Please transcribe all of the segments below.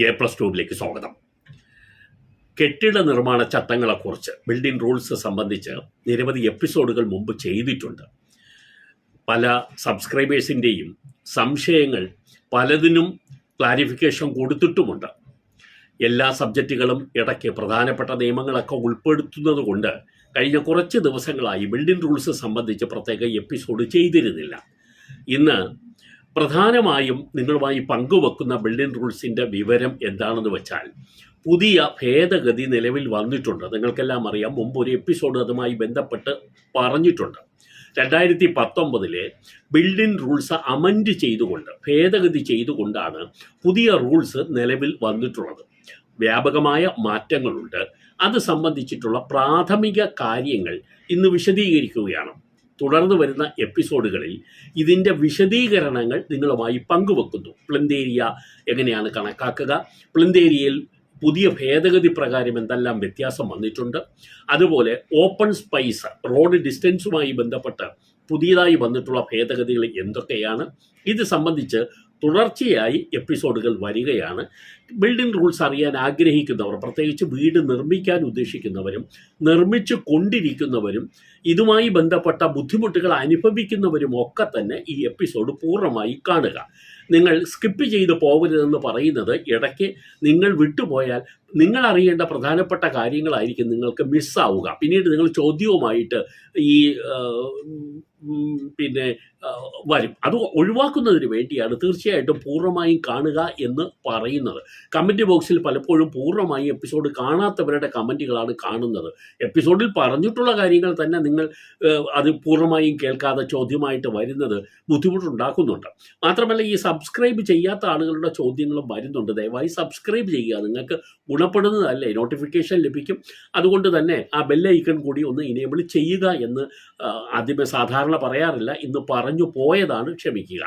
A plus ട്യൂബിലേക്ക് സ്വാഗതം. കെട്ടിട നിർമ്മാണ ചട്ടങ്ങളെക്കുറിച്ച് ബിൽഡിംഗ് റൂൾസ് സംബന്ധിച്ച് നിരവധി എപ്പിസോഡുകൾ മുമ്പ് ചെയ്തിട്ടുണ്ട്. പല സബ്സ്ക്രൈബേഴ്സിന്റെയും സംശയങ്ങൾ പലതിനും ക്ലാരിഫിക്കേഷൻ കൊടുത്തിട്ടുമുണ്ട്. എല്ലാ സബ്ജക്റ്റുകളും ഇടയ്ക്ക് പ്രധാനപ്പെട്ട നിയമങ്ങളൊക്കെ ഉൾപ്പെടുത്തുന്നത് കൊണ്ട് കഴിഞ്ഞ കുറച്ച് ദിവസങ്ങളായി ബിൽഡിംഗ് റൂൾസ് സംബന്ധിച്ച് പ്രത്യേക എപ്പിസോഡ് ചെയ്തിരുന്നില്ല. ഇന്ന് പ്രധാനമായും നിങ്ങളുമായി പങ്കുവെക്കുന്ന ബിൽഡിംഗ് റൂൾസിന്റെ വിവരം എന്താണെന്ന് വെച്ചാൽ പുതിയ ഭേദഗതി നിലവിൽ വന്നിട്ടുണ്ട്. നിങ്ങൾക്കെല്ലാം അറിയാം മുമ്പ് ഒരു എപ്പിസോഡ് അതുമായി ബന്ധപ്പെട്ട് പറഞ്ഞിട്ടുണ്ട്. രണ്ടായിരത്തി പത്തൊമ്പതിലെ ബിൽഡിംഗ് റൂൾസ് അമൻഡ് ചെയ്തുകൊണ്ട് ഭേദഗതി ചെയ്തുകൊണ്ടാണ് പുതിയ റൂൾസ് നിലവിൽ വന്നിട്ടുള്ളത്. വ്യാപകമായ മാറ്റങ്ങളുണ്ട്. അത് സംബന്ധിച്ചിട്ടുള്ള പ്രാഥമിക കാര്യങ്ങൾ ഇന്ന് വിശദീകരിക്കുകയാണ്. തുടർന്ന് വരുന്ന എപ്പിസോഡുകളിൽ ഇതിന്റെ വിശദീകരണങ്ങൾ നിങ്ങളുമായി പങ്കുവെക്കുന്നു. പ്ലിന്തേരിയ എങ്ങനെയാണ് കണക്കാക്കുക? പ്ലിന്തേരിയയിൽ പുതിയ ഭേദഗതി പ്രകാരം എന്തെല്ലാം വ്യത്യാസം വന്നിട്ടുണ്ട്? അതുപോലെ ഓപ്പൺ സ്പൈസ് റോഡ് ഡിസ്റ്റൻസുമായി ബന്ധപ്പെട്ട് പുതിയതായി വന്നിട്ടുള്ള ഭേദഗതികൾ എന്തൊക്കെയാണ്? ഇത് സംബന്ധിച്ച് തുടർച്ചയായി എപ്പിസോഡുകൾ വരികയാണ്. ബിൽഡിംഗ് റൂൾസ് അറിയാൻ ആഗ്രഹിക്കുന്നവർ പ്രത്യേകിച്ച് വീട് നിർമ്മിക്കാൻ ഉദ്ദേശിക്കുന്നവരും നിർമ്മിച്ചു കൊണ്ടിരിക്കുന്നവരും ഇതുമായി ബന്ധപ്പെട്ട ബുദ്ധിമുട്ടുകൾ അനുഭവിക്കുന്നവരും ഒക്കെ തന്നെ ഈ എപ്പിസോഡ് പൂർണമായി കാണുക. നിങ്ങൾ സ്കിപ്പ് ചെയ്ത് പോകരുതെന്ന് പറയുന്നത് ഇടയ്ക്ക് നിങ്ങൾ വിട്ടുപോയാൽ നിങ്ങൾ അറിയേണ്ട പ്രധാനപ്പെട്ട കാര്യങ്ങളായിരിക്കും നിങ്ങൾക്ക് മിസ്സാവുക. പിന്നീട് നിങ്ങൾ ചോദ്യവുമായിട്ട് ഈ പിന്നെ വരും. അത് ഒഴിവാക്കുന്നതിന് വേണ്ടിയാണ് തീർച്ചയായിട്ടും പൂർണമായും കാണുക എന്ന് പറയുന്നത്. കമന്റ് ബോക്സിൽ പലപ്പോഴും പൂർണമായും എപ്പിസോഡ് കാണാത്തവരുടെ കമന്റുകളാണ് കാണുന്നത്. എപ്പിസോഡിൽ പറഞ്ഞിട്ടുള്ള കാര്യങ്ങൾ തന്നെ നിങ്ങൾ അത് പൂർണമായും കേൾക്കാതെ ചോദ്യമായിട്ട് വരുന്നത് ബുദ്ധിമുട്ടുണ്ടാക്കുന്നുണ്ട്. മാത്രമല്ല ഈ സബ്സ്ക്രൈബ് ചെയ്യാത്ത ആളുകളുടെ ചോദ്യങ്ങളും വരുന്നുണ്ട്. ദയവായി സബ്സ്ക്രൈബ് ചെയ്യുക. നിങ്ങൾക്ക് ഗുണപ്പെടുന്നതല്ലേ? നോട്ടിഫിക്കേഷൻ ലഭിക്കും. അതുകൊണ്ട് തന്നെ ആ ബെല്ലൈക്കൺ കൂടി ഒന്ന് ഇനേബിൾ ചെയ്യുക എന്ന് ആദ്യമേ സാധാരണ പറയാറില്ല. ഇന്ന് പറഞ്ഞു പോയതാണ് ക്ഷമിക്കുക.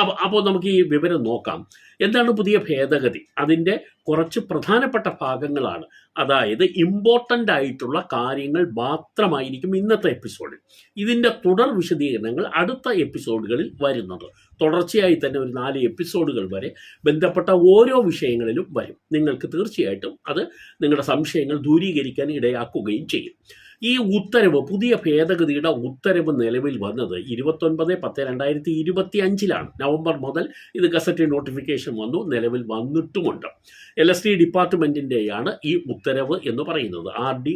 അപ്പോൾ അപ്പോൾ നമുക്ക് ഈ വിവരം നോക്കാം. എന്താണ് പുതിയ ഭേദഗതി? അതിന്റെ കുറച്ച് പ്രധാനപ്പെട്ട ഭാഗങ്ങളാണ്. അതായത് ഇമ്പോർട്ടന്റ് ആയിട്ടുള്ള കാര്യങ്ങൾ മാത്രമായിരിക്കും ഇന്നത്തെ എപ്പിസോഡിൽ ഇതിന്റെ തുടർ വിശദീകരണങ്ങൾ അടുത്ത എപ്പിസോഡുകളിൽ വരുന്നത്. തുടർച്ചയായി തന്നെ ഒരു നാല് എപ്പിസോഡുകൾ വരെ ബന്ധപ്പെട്ട ഓരോ വിഷയങ്ങളിലും വരും. നിങ്ങൾക്ക് തീർച്ചയായിട്ടും അത് നിങ്ങളുടെ സംശയങ്ങൾ ദൂരീകരിക്കാൻ ഇടയാക്കുകയും ചെയ്യും. ഈ ഉത്തരവ് പുതിയ ഭേദഗതിയുടെ ഉത്തരവ് നിലവിൽ വന്നത് ഇരുപത്തൊൻപത് പത്ത് രണ്ടായിരത്തി ഇരുപത്തി അഞ്ചിലാണ് നവംബർ മുതൽ ഇത് ഗസറ്റ് നോട്ടിഫിക്കേഷൻ വന്നു നിലവിൽ വന്നിട്ടുമുണ്ട്. എൽ എസ് ടി ഡിപ്പാർട്ട്മെന്റിന്റെയാണ് ഈ ഉത്തരവ് എന്ന് പറയുന്നത് R D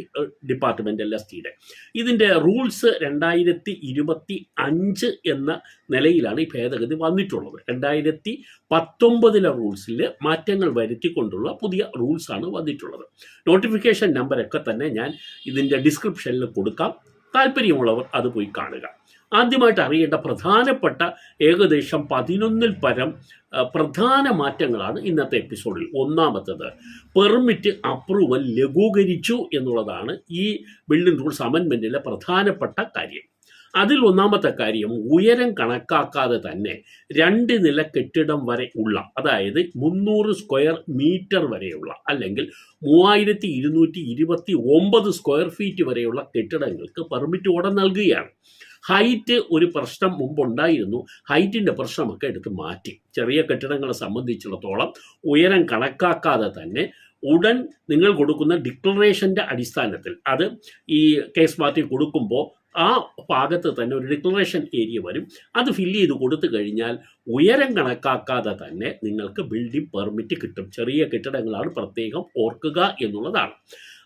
department L S ടിയുടെ ഇതിന്റെ റൂൾസ് രണ്ടായിരത്തി ഇരുപത്തി അഞ്ച് എന്ന നിലയിലാണ് ഈ ഭേദഗതി വന്നിട്ടുള്ളത്. രണ്ടായിരത്തി പത്തൊമ്പതിലെ റൂൾസിൽ മാറ്റങ്ങൾ വരുത്തിക്കൊണ്ടുള്ള പുതിയ റൂൾസാണ് വന്നിട്ടുള്ളത്. നോട്ടിഫിക്കേഷൻ നമ്പറൊക്കെ തന്നെ ഞാൻ ഇതിന്റെ ഡിസ്ക്രിപ്ഷനിൽ കൊടുക്കാം. താല്പര്യമുള്ളവർ അത് പോയി കാണുക. ആദ്യമായിട്ട് അറിയേണ്ട പ്രധാനപ്പെട്ട ഏകദേശം പതിനൊന്നിൽ പരം പ്രധാന മാറ്റങ്ങളാണ് ഇന്നത്തെ എപ്പിസോഡിൽ ഒന്നാമത്തത് പെർമിറ്റ് അപ്രൂവൽ ലഘൂകരിച്ചു എന്നുള്ളതാണ് ഈ ബിൽഡിംഗ് റൂൾസ് അമെൻമെന്റിലെ പ്രധാനപ്പെട്ട കാര്യം. അതിൽ ഒന്നാമത്തെ കാര്യം ഉയരം കണക്കാക്കാതെ തന്നെ രണ്ട് നില കെട്ടിടം വരെ ഉള്ള അതായത് മുന്നൂറ് സ്ക്വയർ മീറ്റർ വരെയുള്ള അല്ലെങ്കിൽ മൂവായിരത്തി ഇരുന്നൂറ്റി ഇരുപത്തി ഒമ്പത് സ്ക്വയർ ഫീറ്റ് വരെയുള്ള കെട്ടിടങ്ങൾക്ക് പെർമിറ്റ് ഉടൻ നൽകുകയാണ്. ഹൈറ്റ് ഒരു പ്രശ്നം മുമ്പുണ്ടായിരുന്നു ഹൈറ്റിന്റെ പ്രശ്നമൊക്കെ എടുത്ത് മാറ്റി. ചെറിയ കെട്ടിടങ്ങളെ സംബന്ധിച്ചിടത്തോളം ഉയരം കണക്കാക്കാതെ തന്നെ ഉടൻ നിങ്ങൾ കൊടുക്കുന്ന ഡിക്ലറേഷന്റെ അടിസ്ഥാനത്തിൽ അത് ഈ കേസ് മാറ്റി കൊടുക്കുമ്പോൾ ആ ഭാഗത്ത് തന്നെ ഒരു ഡിക്ലറേഷൻ ഏരിയ വരും. അത് ഫില്ല് ചെയ്ത് കൊടുത്തു കഴിഞ്ഞാൽ ഉയരം കണക്കാക്കാതെ തന്നെ നിങ്ങൾക്ക് ബിൽഡിംഗ് പെർമിറ്റ് കിട്ടും. ചെറിയ കെട്ടിടങ്ങളാണ് പ്രത്യേകം ഓർക്കുക എന്നുള്ളതാണ്.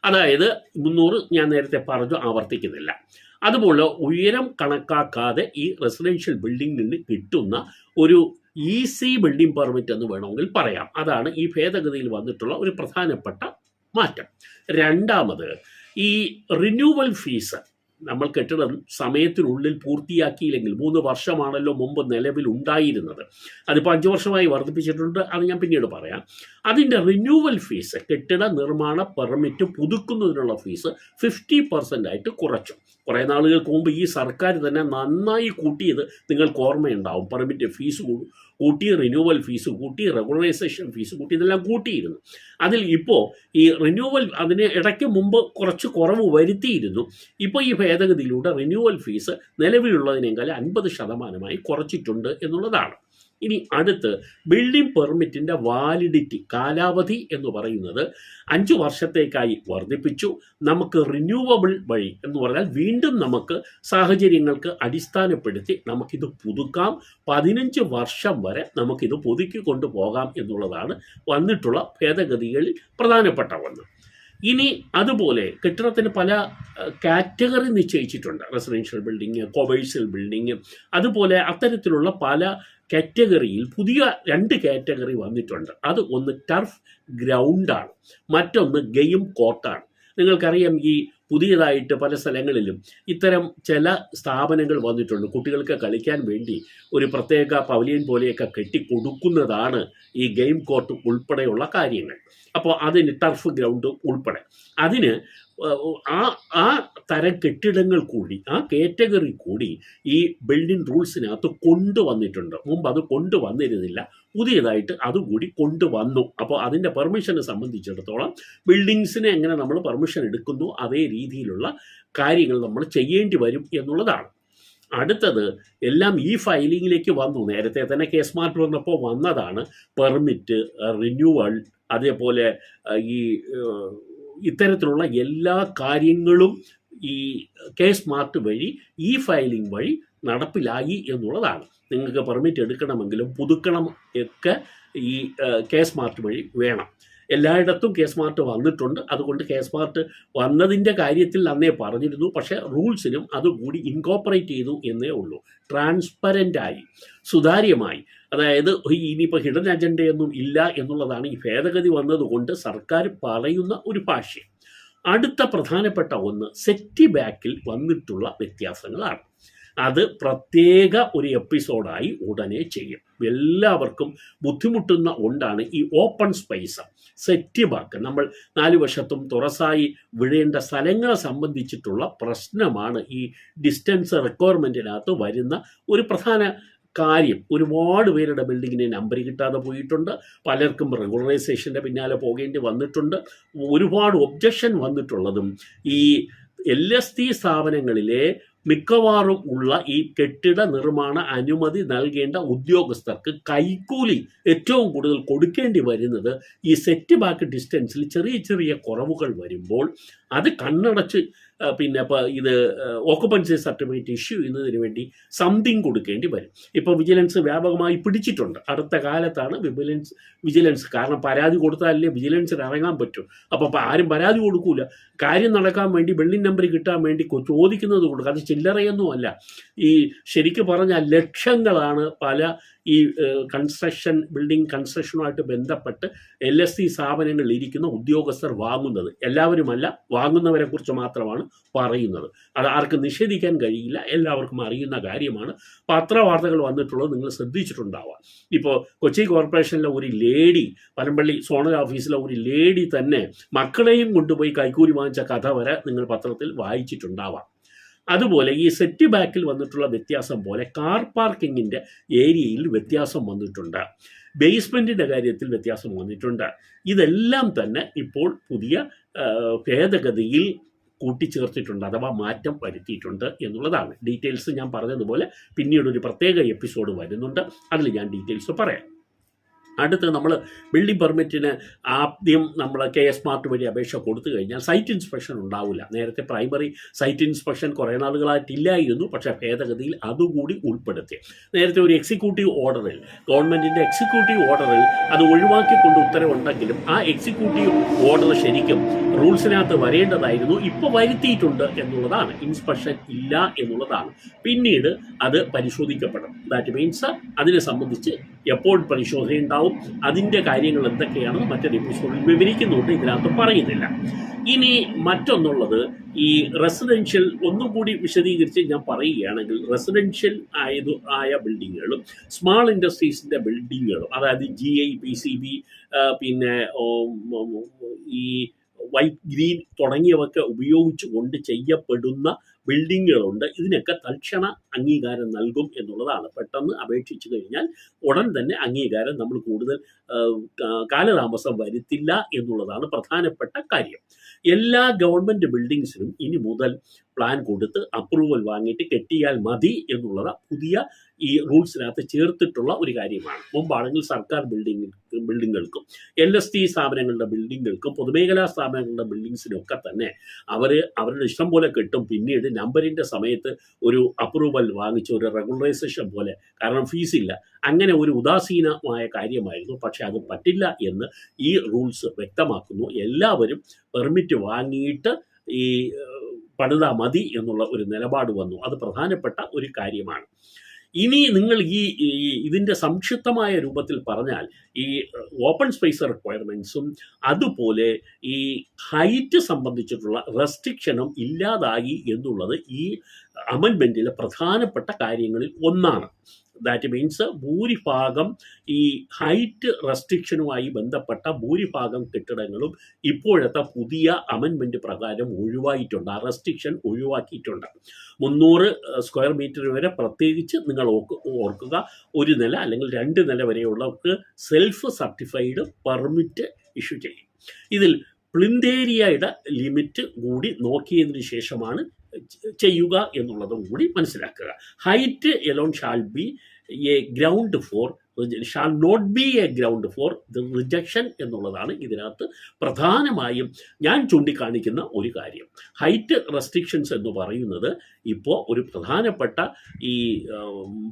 അതായത് മുന്നൂറ് ഞാൻ നേരത്തെ പറഞ്ഞു ആവർത്തിക്കുന്നില്ല. അതുപോലെ ഉയരം കണക്കാക്കാതെ ഈ റെസിഡൻഷ്യൽ ബിൽഡിംഗിൽ നിന്ന് കിട്ടുന്ന ഒരു ഈസി ബിൽഡിംഗ് പെർമിറ്റ് എന്ന് വേണമെങ്കിൽ പറയാം. അതാണ് ഈ ഭേദഗതിയിൽ വന്നിട്ടുള്ള ഒരു പ്രധാനപ്പെട്ട മാറ്റം. രണ്ടാമത് ഈ റിന്യൂവൽ ഫീസ് നമ്മൾ കെട്ടിടം സമയത്തിനുള്ളിൽ പൂർത്തിയാക്കിയില്ലെങ്കിൽ മൂന്ന് വർഷമാണല്ലോ മുമ്പ് നിലവിൽ ഉണ്ടായിരുന്നത്. അതിപ്പോൾ അഞ്ച് വർഷമായി വർദ്ധിപ്പിച്ചിട്ടുണ്ട് അത് ഞാൻ പിന്നീട് പറയാം. അതിന്റെ റിന്യൂവൽ ഫീസ് കെട്ടിട നിർമ്മാണ പെർമിറ്റ് പുതുക്കുന്നതിനുള്ള ഫീസ് ഫിഫ്റ്റി പെർസെന്റ് ആയിട്ട് കുറച്ചു. കുറേ നാളുകൾക്ക് മുമ്പ് ഈ സർക്കാർ തന്നെ നന്നായി കൂട്ടിയത് നിങ്ങൾക്ക് ഓർമ്മയുണ്ടാവും. പെർമിറ്റ് ഫീസ് കൂട്ടി റിന്യൂവൽ ഫീസ് കൂട്ടി റെഗുലറൈസേഷൻ ഫീസ് കൂട്ടി ഇതെല്ലാം കൂട്ടിയിരുന്നു. അതിൽ ഇപ്പോൾ ഈ റിന്യൂവൽ അതിന് ഇടയ്ക്ക് മുമ്പ് കുറച്ച് കുറവ് വരുത്തിയിരുന്നു. ഇപ്പോൾ ഈ ഭേദഗതിയിലൂടെ റിന്യൂവൽ ഫീസ് നിലവിലുള്ളതിനേക്കാൾ അൻപത് ശതമാനമായി കുറച്ചിട്ടുണ്ട് എന്നുള്ളതാണ്. ഇനി അടുത്ത് ബിൽഡിംഗ് പെർമിറ്റിന്റെ വാലിഡിറ്റി കാലാവധി എന്ന് പറയുന്നത് അഞ്ച് വർഷത്തേക്കായി വർദ്ധിപ്പിച്ചു. നമുക്ക് റിന്യൂവബിൾ വഴി എന്ന് പറഞ്ഞാൽ വീണ്ടും നമുക്ക് സാഹചര്യങ്ങൾക്ക് അടിസ്ഥാനപ്പെടുത്തി നമുക്കിത് പുതുക്കാം. പതിനഞ്ച് വർഷം വരെ നമുക്കിത് പുതുക്കി കൊണ്ടുപോകാം എന്നുള്ളതാണ് വന്നിട്ടുള്ള ഭേദഗതികളിൽ പ്രധാനപ്പെട്ട ഒന്ന്. ഇനി അതുപോലെ കെട്ടിടത്തിന് പല കാറ്റഗറി നിശ്ചയിച്ചിട്ടുണ്ട്. റെസിഡൻഷ്യൽ ബിൽഡിങ് കൊമേഴ്ഷ്യൽ ബിൽഡിങ് അതുപോലെ അത്തരത്തിലുള്ള പല കാറ്റഗറിയിൽ പുതിയ രണ്ട് കാറ്റഗറി വന്നിട്ടുണ്ട്. അത് ഒന്ന് ടർഫ് ഗ്രൗണ്ടാണ് മറ്റൊന്ന് ഗെയിം കോർട്ടാണ് നിങ്ങൾക്കറിയാം ഈ പുതിയതായിട്ട് പല സ്ഥലങ്ങളിലും ഇത്തരം ചില സ്ഥാപനങ്ങൾ വന്നിട്ടുണ്ട്. കുട്ടികൾക്ക് കളിക്കാൻ വേണ്ടി ഒരു പ്രത്യേക പവലിയൻ പോലെയൊക്കെ കെട്ടിക്കൊടുക്കുന്നതാണ് ഈ ഗെയിം കോർട്ട് ഉൾപ്പെടെയുള്ള കാര്യങ്ങൾ. അപ്പോൾ അതിന് ടർഫ് ഗ്രൗണ്ട് ഉൾപ്പെടെ. അതിന് ആ ആ തരം കെട്ടിടങ്ങൾ കൂടി ആ കാറ്റഗറി കൂടി ഈ ബിൽഡിംഗ് റൂൾസിനകത്ത് കൊണ്ടുവന്നിട്ടുണ്ട്. മുമ്പ് അത് കൊണ്ടുവന്നിരുന്നില്ല. പുതിയതായിട്ട് അതുകൂടി കൊണ്ടുവന്നു. അപ്പോൾ അതിന്റെ പെർമിഷനെ സംബന്ധിച്ചിടത്തോളം ബിൽഡിങ്സിനെ എങ്ങനെ നമ്മൾ പെർമിഷൻ എടുക്കുന്നു അതേ രീതിയിലുള്ള കാര്യങ്ങൾ നമ്മൾ ചെയ്യേണ്ടി വരും എന്നുള്ളതാണ്. അടുത്തത് എല്ലാം ഈ ഫയലിങ്ങിലേക്ക് വന്നു. നേരത്തെ തന്നെ കേസ് മാർട്ട് വന്നപ്പോൾ വന്നതാണ് പെർമിറ്റ് റിന്യൂവൽ അതേപോലെ ഈ ഇത്തരത്തിലുള്ള എല്ലാ കാര്യങ്ങളും ഈ കെ സ്മാർട്ട് വഴി ഈ ഫയലിംഗ് വഴി നടപ്പിലായി എന്നുള്ളതാണ്. നിങ്ങൾക്ക് പെർമിറ്റ് എടുക്കണമെങ്കിലും പുതുക്കണം ഒക്കെ ഈ കെ സ്മാർട്ട് വഴി വേണം. എല്ലായിടത്തും കെ സ്മാർട്ട് വന്നിട്ടുണ്ട്. അതുകൊണ്ട് കെ സ്മാർട്ട് വന്നതിന്റെ കാര്യത്തിൽ അന്നേ പറഞ്ഞിരുന്നു. പക്ഷേ റൂൾസിനും അതുകൂടി ഇൻകോപ്പറേറ്റ് ചെയ്തു എന്നേ ഉള്ളൂ. ട്രാൻസ്പെറന്റായി സുതാര്യമായി അതായത് ഇനിയിപ്പോൾ ഹിഡൻ അജണ്ടയൊന്നും ഇല്ല എന്നുള്ളതാണ് ഈ ഭേദഗതി വന്നതുകൊണ്ട് സർക്കാർ പറയുന്ന ഒരു ഭാഷ്യം. അടുത്ത പ്രധാനപ്പെട്ട ഒന്ന് സെറ്റി ബാക്കിൽ വന്നിട്ടുള്ള വ്യത്യാസങ്ങളാണ്. അത് പ്രത്യേക ഒരു എപ്പിസോഡായി ഉടനെ ചെയ്യും. എല്ലാവർക്കും ബുദ്ധിമുട്ടുന്ന ഒന്നാണ് ഈ ഓപ്പൺ സ്പേസ്. സെറ്റി ബാക്ക് നമ്മൾ നാല് വശത്തും തുറസായി വിഴേണ്ട സ്ഥലങ്ങളെ സംബന്ധിച്ചിട്ടുള്ള പ്രശ്നമാണ് ഈ ഡിസ്റ്റൻസ് റിക്വയർമെന്റിനകത്ത് വരുന്ന ഒരു പ്രധാന കാര്യം ഒരുപാട് പേരുടെ ബിൽഡിങ്ങിന് നമ്പർ കിട്ടാതെ പോയിട്ടുണ്ട്. പലർക്കും റെഗുലറൈസേഷന്റെ പിന്നാലെ പോകേണ്ടി വന്നിട്ടുണ്ട്. ഒരുപാട് ഒബ്ജക്ഷൻ വന്നിട്ടുള്ളതും ഈ എൽ എസ് ടി സ്ഥാപനങ്ങളിലെ മിക്കവാറും ഉള്ള ഈ കെട്ടിട നിർമ്മാണ അനുമതി നൽകേണ്ട ഉദ്യോഗസ്ഥർക്ക് കൈക്കൂലി ഏറ്റവും കൂടുതൽ കൊടുക്കേണ്ടി വരുന്നത് ഈ സെറ്റ് ബാക്ക് ഡിസ്റ്റൻസിൽ ചെറിയ ചെറിയ കുറവുകൾ വരുമ്പോൾ അത് കണ്ണടച്ച് പിന്നെ ഇത് ഓക്കുപ്പൻസി സർട്ടിഫിക്കറ്റ് ഇഷ്യൂ ചെയ്യുന്നതിന് വേണ്ടി സംതിങ് കൊടുക്കേണ്ടി വരും. ഇപ്പോൾ വിജിലൻസ് വ്യാപകമായി പിടിച്ചിട്ടുണ്ട്. അടുത്ത കാലത്താണ് വിജിലൻസ് വിജിലൻസ് കാരണം പരാതി കൊടുത്താലല്ലേ വിജിലൻസിന് ഇറങ്ങാൻ പറ്റും. അപ്പോൾ ആരും പരാതി കൊടുക്കൂല. കാര്യം നടക്കാൻ വേണ്ടി ബിൽഡിംഗ് നമ്പർ കിട്ടാൻ വേണ്ടി ചോദിക്കുന്നത് കൊടുക്കുക അത് ചില്ലറയൊന്നുമല്ല ഈ ശരിക്കും പറഞ്ഞാൽ ലക്ഷങ്ങളാണ് പല ഈ കൺസ്ട്രക്ഷൻ ബിൽഡിംഗ് കൺസ്ട്രക്ഷനുമായിട്ട് ബന്ധപ്പെട്ട് എൽ എസ് സി സ്ഥാപനങ്ങളിൽ ഇരിക്കുന്ന ഉദ്യോഗസ്ഥർ വാങ്ങുന്നത്. എല്ലാവരുമല്ല വാങ്ങുന്നവരെ കുറിച്ച് മാത്രമാണ് പറയുന്നത്. അത് ആർക്കും നിഷേധിക്കാൻ കഴിയില്ല എല്ലാവർക്കും അറിയുന്ന കാര്യമാണ്. പത്രവാർത്തകൾ വന്നിട്ടുള്ളത് നിങ്ങൾ ശ്രദ്ധിച്ചിട്ടുണ്ടാവാം. ഇപ്പോൾ കൊച്ചി കോർപ്പറേഷനിലെ ഒരു ലേഡി പനമ്പള്ളി സോണൽ ഓഫീസിലെ ഒരു ലേഡി തന്നെ മക്കളെയും കൊണ്ടുപോയി കൈക്കൂലി വാങ്ങിച്ച കഥ വരെ നിങ്ങൾ പത്രത്തിൽ വായിച്ചിട്ടുണ്ടാവാം. അതുപോലെ ഈ സെറ്റ് ബാക്കിൽ വന്നിട്ടുള്ള വ്യത്യാസം പോലെ കാർ പാർക്കിങ്ങിന്റെ ഏരിയയിൽ വ്യത്യാസം വന്നിട്ടുണ്ട്. ബേസ്മെന്റിന്റെ കാര്യത്തിൽ വ്യത്യാസം വന്നിട്ടുണ്ട്. ഇതെല്ലാം തന്നെ ഇപ്പോൾ പുതിയ ഭേദഗതിയിൽ കൂട്ടിച്ചേർത്തിട്ടുണ്ട് അഥവാ മാറ്റം വരുത്തിയിട്ടുണ്ട് എന്നുള്ളതാണ്. ഡീറ്റെയിൽസ് ഞാൻ പറഞ്ഞതുപോലെ പിന്നീട് ഒരു പ്രത്യേക എപ്പിസോഡ് വരുന്നുണ്ട്. അതിൽ ഞാൻ ഡീറ്റെയിൽസ് പറയാം. അടുത്ത് നമ്മൾ ബിൽഡിംഗ് പെർമിറ്റിന് ആദ്യം നമ്മൾ കെ എസ് മാർട്ട് വഴി അപേക്ഷ കൊടുത്തു കഴിഞ്ഞാൽ സൈറ്റ് ഇൻസ്പെക്ഷൻ ഉണ്ടാവില്ല. നേരത്തെ പ്രൈമറി സൈറ്റ് ഇൻസ്പെക്ഷൻ കുറേ നാളുകളായിട്ടില്ലായിരുന്നു പക്ഷേ ഭേദഗതിയിൽ അതുകൂടി ഉൾപ്പെടുത്തി. നേരത്തെ ഒരു എക്സിക്യൂട്ടീവ് ഓർഡറിൽ ഗവൺമെന്റിന്റെ എക്സിക്യൂട്ടീവ് ഓർഡറിൽ അത് ഒഴിവാക്കിക്കൊണ്ട് ഉത്തരവുണ്ടെങ്കിലും ആ എക്സിക്യൂട്ടീവ് ഓർഡർ ശരിക്കും റൂൾസിനകത്ത് വരേണ്ടതായിരുന്നു ഇപ്പോൾ വരുത്തിയിട്ടുണ്ട് എന്നുള്ളതാണ്. ഇൻസ്പെക്ഷൻ ഇല്ല എന്നുള്ളതാണ്. പിന്നീട് അത് പരിശോധിക്കപ്പെടും. ദാറ്റ് മീൻസ് അതിനെ സംബന്ധിച്ച് എപ്പോൾ പരിശോധന ഉണ്ടാവും അതിന്റെ കാര്യങ്ങൾ എന്തൊക്കെയാണെന്ന് മറ്റൊരു എപ്പിസോഡിൽ വിവരിക്കുന്നുണ്ട് ഇതിനകത്ത് പറയുന്നില്ല. ഇനി മറ്റൊന്നുള്ളത് ഈ റെസിഡൻഷ്യൽ ഒന്നും കൂടി വിശദീകരിച്ച് ഞാൻ പറയുകയാണെങ്കിൽ റെസിഡൻഷ്യൽ ആയത് ആയ ബിൽഡിങ്ങുകളും സ്മാൾ ഇൻഡസ്ട്രീസിന്റെ ബിൽഡിങ്ങുകളും അതായത് G I P C B പിന്നെ ഈ വൈറ്റ് ഗ്രീൻ തുടങ്ങിയവയൊക്കെ ഉപയോഗിച്ചുകൊണ്ട് ചെയ്യപ്പെടുന്ന ബിൽഡിങ്ങുകളുണ്ട്. ഇതിനൊക്കെ തൽക്ഷണ അംഗീകാരം നൽകും എന്നുള്ളതാണ്. പെട്ടെന്ന് അപേക്ഷിച്ചു കഴിഞ്ഞാൽ ഉടൻ തന്നെ അംഗീകാരം നമ്മൾ കൂടുതൽ കാലതാമസം വരുത്തില്ല എന്നുള്ളതാണ് പ്രധാനപ്പെട്ട കാര്യം. എല്ലാ ഗവൺമെന്റ് ബിൽഡിങ്സിനും ഇനി മുതൽ പ്ലാൻ കൊടുത്ത് അപ്രൂവൽ വാങ്ങിയിട്ട് കെട്ടിയാൽ മതി എന്നുള്ളത് പുതിയ ഈ റൂൾസിനകത്ത് ചേർത്തിട്ടുള്ള ഒരു കാര്യമാണ്. മുമ്പാണെങ്കിൽ സർക്കാർ ബിൽഡിംഗ് ബിൽഡിങ്ങുകൾക്കും എൽ എസ് ടി സ്ഥാപനങ്ങളുടെ ബിൽഡിങ്ങുകൾക്കും പൊതുമേഖലാ സ്ഥാപനങ്ങളുടെ ബിൽഡിങ്സിനൊക്കെ തന്നെ അവർ അവരുടെ ഇഷ്ടം പോലെ കിട്ടും. പിന്നീട് നമ്പറിന്റെ സമയത്ത് ഒരു അപ്രൂവൽ വാങ്ങിച്ച ഒരു റെഗുലറൈസേഷൻ പോലെ. കാരണം ഫീസില്ല അങ്ങനെ ഒരു ഉദാസീനമായ കാര്യമായിരുന്നു. പക്ഷെ അത് പറ്റില്ല എന്ന് ഈ റൂൾസ് വ്യക്തമാക്കുന്നു. എല്ലാവരും പെർമിറ്റ് വാങ്ങിയിട്ട് ഈ പണിതാ മതി എന്നുള്ള ഒരു നിലപാട് വന്നു. അത് പ്രധാനപ്പെട്ട ഒരു കാര്യമാണ്. ഇനി നിങ്ങൾ ഈ ഇതിന്റെ സംക്ഷിപ്തമായ രൂപത്തിൽ പറഞ്ഞാൽ ഈ ഓപ്പൺ സ്പേസ് റിക്വയർമെന്റ്സും അതുപോലെ ഈ ഹൈറ്റ് സംബന്ധിച്ചിട്ടുള്ള റെസ്ട്രിക്ഷനും ഇല്ലാതായി എന്നുള്ളത് ഈ അമെൻമെന്റിലെ പ്രധാനപ്പെട്ട കാര്യങ്ങളിൽ ഒന്നാണ്. ദാറ്റ് മീൻസ് ഭൂരിഭാഗം ഈ ഹൈറ്റ് റെസ്ട്രിക്ഷനുമായി ബന്ധപ്പെട്ട ഭൂരിഭാഗം കെട്ടിടങ്ങളും ഇപ്പോഴത്തെ പുതിയ അമെൻമെന്റ് പ്രകാരം ഒഴിവായിട്ടുണ്ട്. ആ റെസ്ട്രിക്ഷൻ ഒഴിവാക്കിയിട്ടുണ്ട്. മുന്നൂറ് സ്ക്വയർ മീറ്റർ വരെ പ്രത്യേകിച്ച് നിങ്ങൾ ഓർക്കുക. ഒരു നില അല്ലെങ്കിൽ രണ്ട് നില വരെയുള്ളവർക്ക് സെൽഫ് സർട്ടിഫൈഡ് പെർമിറ്റ് ഇഷ്യൂ ചെയ്യും. ഇതിൽ പ്ലിന്തേരിയയുടെ ലിമിറ്റ് കൂടി നോക്കിയതിന് ശേഷമാണ് ചെയ്യുക എന്നുള്ളതും കൂടി മനസ്സിലാക്കുക. Height alone shall be a ground for shall not be a ground for the rejection എന്നുള്ളതാണ് ഇതിനകത്ത് പ്രധാനമായും ഞാൻ ചൂണ്ടിക്കാണിക്കുന്ന ഒരു കാര്യം. ഹൈറ്റ് റെസ്ട്രിക്ഷൻസ് എന്ന് പറയുന്നത് ഇപ്പോൾ ഒരു പ്രധാനപ്പെട്ട ഈ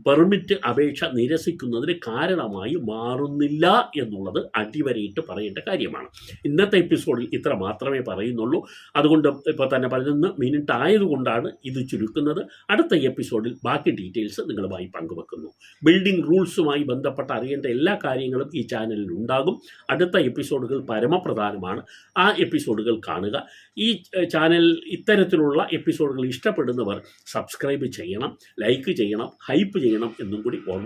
പെർമിറ്റ് അപേക്ഷ നിരസിക്കുന്നതിന് കാരണമായി മാറുന്നില്ല എന്നുള്ളത് അടിവരയിട്ട് പറയേണ്ട കാര്യമാണ്. ഇന്നത്തെ എപ്പിസോഡിൽ ഇത്ര മാത്രമേ പറയുന്നുള്ളൂ. അതുകൊണ്ട് ഇപ്പോൾ തന്നെ പതിനൊന്ന് മിനിറ്റ് ആയതുകൊണ്ടാണ് ഇത് ചുരുക്കുന്നത്. അടുത്ത എപ്പിസോഡിൽ ബാക്കി ഡീറ്റെയിൽസ് നിങ്ങളുമായി പങ്കുവെക്കുന്നു. ബിൽഡിംഗ് റൂൾസുമായി ബന്ധപ്പെട്ട അറിയേണ്ട എല്ലാ കാര്യങ്ങളും ഈ ചാനലിൽ ഉണ്ടാകും. അടുത്ത എപ്പിസോഡുകൾ പരമപ്രധാനമാണ്. ആ എപ്പിസോഡുകൾ കാണുക. ഈ ചാനൽ ഇത്തരത്തിലുള്ള എപ്പിസോഡുകൾ ഇഷ്ടപ്പെടുന്നവർ സബ്സ്ക്രൈബ് ചെയ്യണം ലൈക്ക് ചെയ്യണം ഹൈപ്പ് ചെയ്യണം എന്നും കൂടി ഓർമ്മ